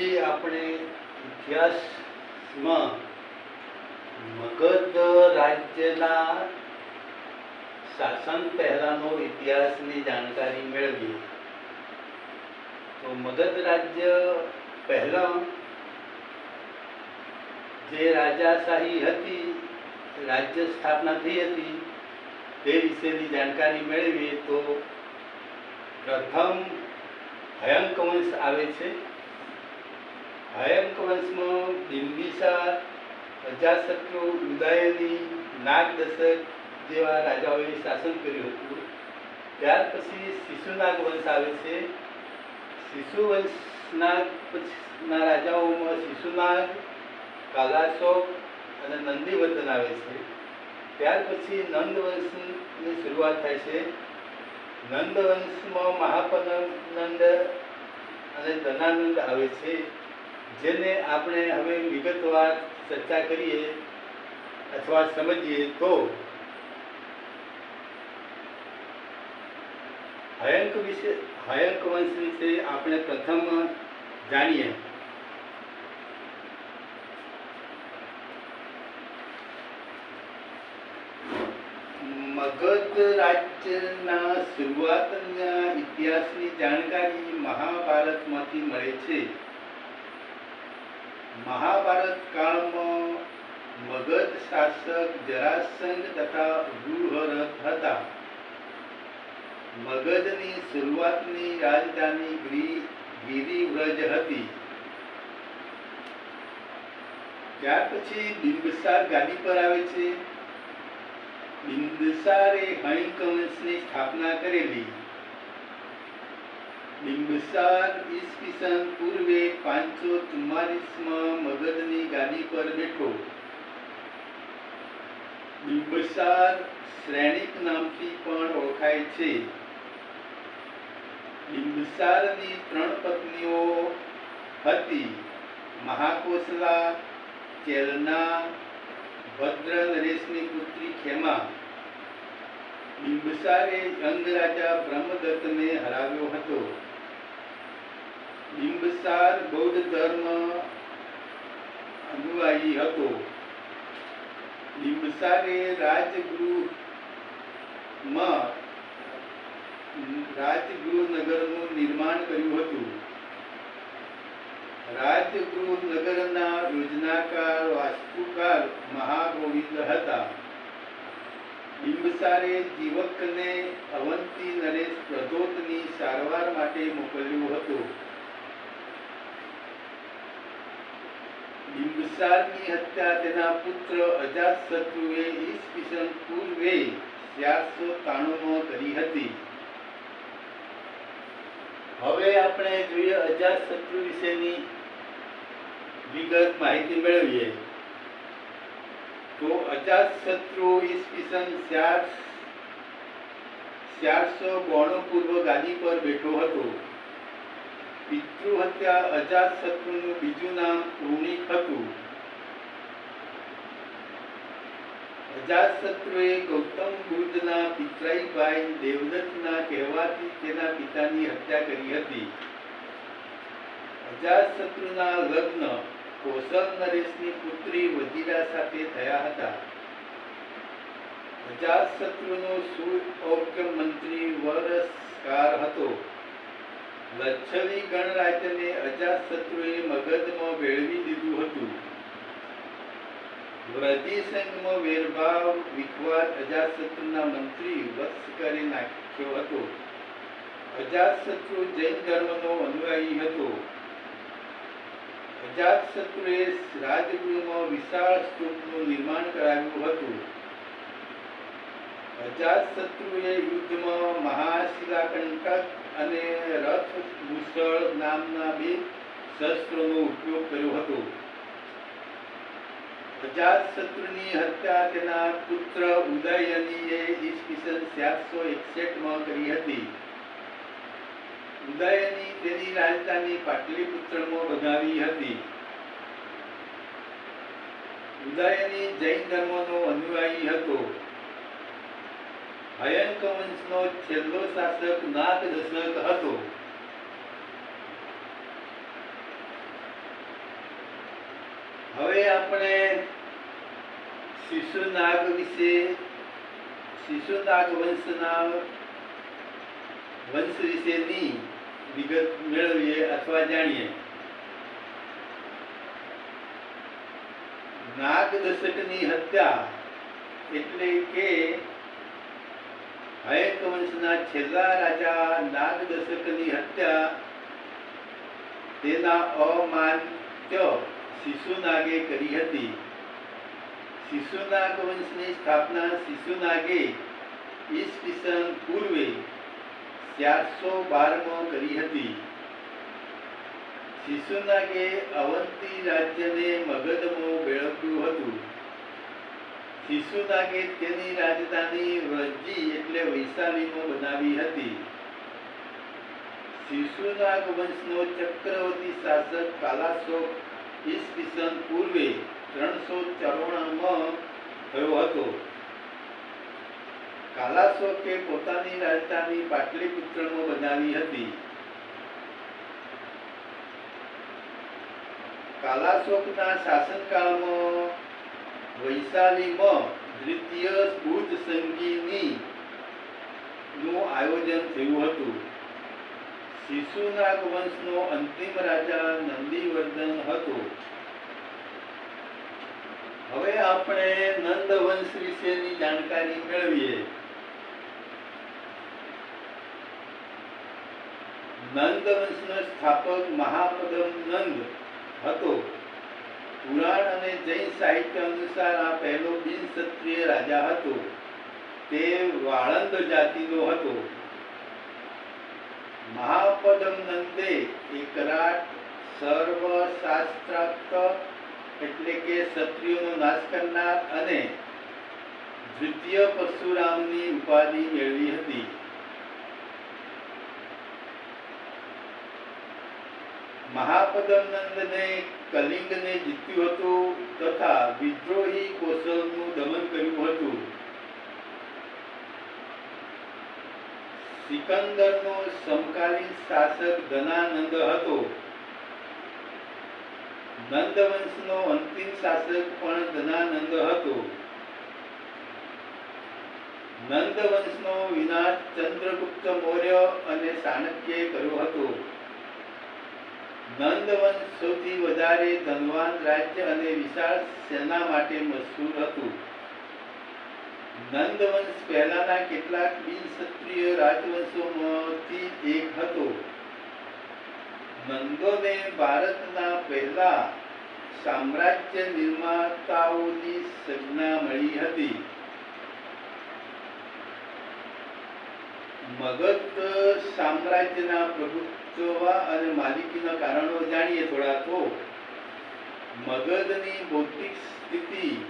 આજે આપણે ઇતિહાસમાં મગધ રાજ્યના શાસન પહેલાનો ઇતિહાસની જાણકારી મેળવીએ. તો મગધ રાજ્ય પહેલાં જે રાજાશાહી હતી, રાજ્ય સ્થાપના થઈ હતી, તે વિશેની જાણકારી મેળવીએ તો પ્રથમ હયંક વંશ આવે છે. હયંક વંશમાં બિંબિસા અજાશત્રુ ઉદયની નાગદશક જેવા રાજાઓએ શાસન કર્યું હતું. ત્યાર પછી શિશુનાગ વંશ આવે છે. શિશુ વંશના પછીના રાજાઓમાં શિશુનાગ કાલાશોક અને નંદીવર્ધન આવે છે. ત્યાર પછી નંદવંશની શરૂઆત થાય છે. નંદ વંશમાં મહાપનંદ અને ધનાનંદ આવે છે. જેને આપણે હવે વિગતવાર ચર્ચા કરીએ અથવા સમજીએ તો હયંક વિશે હયંક વંશ વિશે આપણે પ્રથમ જાણીએ. મગધ રાજ્યના શરૂઆતના ઇતિહાસની જાણકારી મહાભારતમાંથી મળે છે. મહાભારત કાળમાં મગધ શાસક જરાસંઘ તથા વૃહરથ હતા. મગધની શરૂઆતની રાજધાની ગિરી, ગિરિવ્રજ હતી. ત્યાર પછી બિંબિસાર ગાદી પર આવે છે. બિંબિસારે હૈંક વંશની સ્થાપના કરેલી. બિંબિસાર ઈસવીસન પૂર્વે પાંચસો ચુમ્માલીસમાં મગધની ગાદી પર બેઠો. બિંબિસાર શ્રેણિક નામથી પણ ઓળખાય છે. બિંબિસારની ત્રણ પત્નીઓ હતી મહાકોસલા, ચેલના ભદ્ર નરેશની પુત્રી ખેમા. બિંબસારે અંગ રાજા બ્રહ્મદત્તને હરાવ્યો હતો. બિંબિસાર બૌદ્ધ ધર્મ અનુયાયી હતો. બિંબિસારે રાજગૃહમાં રાજગૃહ નગરનું નિર્માણ કર્યું હતું. રાજગૃહ નગરના યોજનાકાર, વાસ્તુકાર મહાગોવિંદ હતા. બિંબસારે જીવકને અવંતી નરેશ પ્રદોતની સારવાર માટે મોકલ્યું હતું. બિંબિસારની હત્યા તેના પુત્ર અજાતશત્રુએ ઈસવીસન પૂર્વે ચારસો ત્રાણુંમાં કરી હતી. હવે આપણે જોઈએ અજાતશત્રુ વિશેની વિગત માહિતી મેળવીએ. તો અજાતશત્રુ ઈસવીસન ચાર ચારસો બોણું પૂર્વ ગાદી પર બેઠો હતો. પિતૃહત્યા અજાતશત્રુનું બીજું નામ ઋણિક હતું અજાતશત્રુએ ગૌતમ બુદ્ધના પિતરાઈભાઈ દેવદત્તના કહેવાથી તેના પિતાની હત્યા કરી હતી. અજાતશત્રુના લગ્ન કૌશલ નરેશની પુત્રી વજીરા સાથે થયા હતા. અજાતશત્રુનો ઔક્ય મંત્રી વરસકાર હતો. લચ્છવી ગણરાજ્યને અજાતશત્રુએ મગધમાં વેળવી દીધું હતું. વ્રજિસંઘમાં વેરભાવ વિખવાદ અજાતશત્રુના મંત્રી વત્સ કરી નાખ્યો હતો. અજાતશત્રુ જૈન ધર્મનો અનુયાયી હતો. અજાતશત્રુએ રાજગૃહમાં વિશાળ સ્તૂપનું નિર્માણ કરાવ્યું હતું. અજાતશત્રુએ યુદ્ધમાં મહાશિલાકંટક અને રથભૂષળ નામના બે શસ્ત્રોનો ઉપયોગ કર્યો હતો. અજાતશત્રુની હત્યા તેના પુત્ર ઉદયનીએ ઈસવીસન સાતસો એકસઠમાં કરી હતી. ઉદયની તેની રાજધાની પાટલીપુત્રમાં બનાવી હતી. ઉદયની જૈન ધર્મનો અનુયાયી હતો. હયંક વંશનો છેલ્લો શાસક નાગ દશરથ હતો. હવે આપણે શિશુનાગ વિશે શિશુનાગ વંશના વંશ વિશેની વિગત મેળવીએ અથવા જાણીએ. નાગ દશકની હત્યા એટલે કે હયક વંશના છેલ્લા રાજા નાગ દશકની હત્યા તેના અમાત્ય શિશુનાગે કરી હતી. શિશુનાગ વંશની સ્થાપના શિશુનાગે ઈસવીસન પૂર્વે ચારસો બારમાં કરી હતી. શિશુનાગે અવંતી રાજ્યને મગધમાં મેળવ્યું હતું. શિશુનાગે તેની રાજધાની વજી એટલે વૈશાલીમાં બનાવી હતી. શિશુનાગ વંશનો ચક્રવર્તી શાસક કાલાશોક ઈસવીસન પૂર્વે ત્રણસો ચોરાણુંમાં થયો હતો. કાલાશોકે પોતાની રાજધાની પાટલીપુત્રમાં બનાવી હતી. કાલાશોકના શાસનકાળમાં વૈશાલીમાં દ્વિતીય બુદ્ધ સંગીની નું આયોજન થયું હતું. શિશુનાગ વંશનો અંતિમ રાજા નંદીવર્ધન હતો. હવે આપણે નંદ વંશ વિશેની જાણકારી મેળવીએ. નંદ વંશનો સ્થાપક મહાપદમ નંદ હતો. પુરાણ અને જૈન સાહિત્ય અનુસાર આ પહેલો બિનક્ષત્રિય રાજા હતો. તે વાળંદ જાતિનો હતો. મહાપદમ નંદે એકરાટ સર્વ શાસ્ત્રાર્થ એટલે કે ક્ષત્રિયોનો નાશ કરનાર અને દ્વિતીય પરશુરામની ઉપાધિ મેળવી હતી. મહાપદમ નંદને કલિંગને જીત્યું હતું તથા વિદ્રોહી કૌશલનું દમન કર્યું હતું. સિકંદરનો સમકાલીન શાસક ધનાનંદ હતો. નંદવંશનો અંતિમ શાસક પણ ધનાનંદ હતો. નંદ વંશનો વિનાશ ચંદ્રગુપ્ત મૌર્ય અને ચાણક્યએ કર્યો હતો. નંદ વંશ સૌથી વધારે ધનવાન રાજ્ય અને વિશાળ સેના માટે મશહૂર હતું. નંદવંશ પહેલાના કેટલાક બિનક્ષત્રિય રાજવંશોમાંથી એક હતો. નંદોને ભારતના પહેલા સામ્રાજ્ય નિર્માતાઓની સંજ્ઞા મળી હતી. મગધ, સામ્રાજ્યના પ્રભુત્વ અને માલિકીના કારણો જાણીએ થોડા તો. મગધની ભૌતિક સ્થિતિ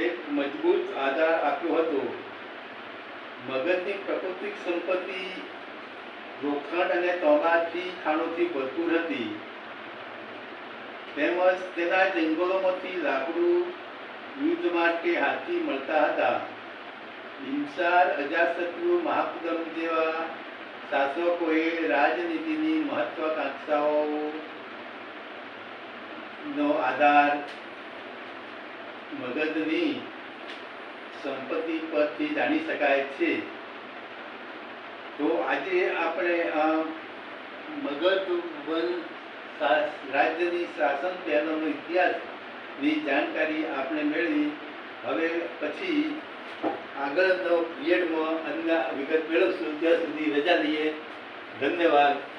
એક મજબૂત આધાર આપ્યો હતો. મગધની પ્રાકૃતિક સંપત્તિ લોખંડ અને તોલાથી ખાણોથી ભરપૂર હતી. તેમજ તેના જંગલોમાંથી લાકડું યુદ્ધ માટે હાથી મળતા હતા. બિંસાર અજાશત્રુ મહાપુદમ જેવા શાસકોએ રાજનીતિની મહત્વાકાંક્ષાઓ આધાર મગધની સંપત્તિ પરથી જાણી શકાય છે. તો આજે આપણે આ મગધ વન રાજ્યની શાસન પહેલાંનો ઇતિહાસની જાણકારી આપણે મેળવી. હવે પછી આગળનો પિરિયડમાં અંદર વિગત મેળવશું. ત્યાં સુધી રજા લઈએ. ધન્યવાદ.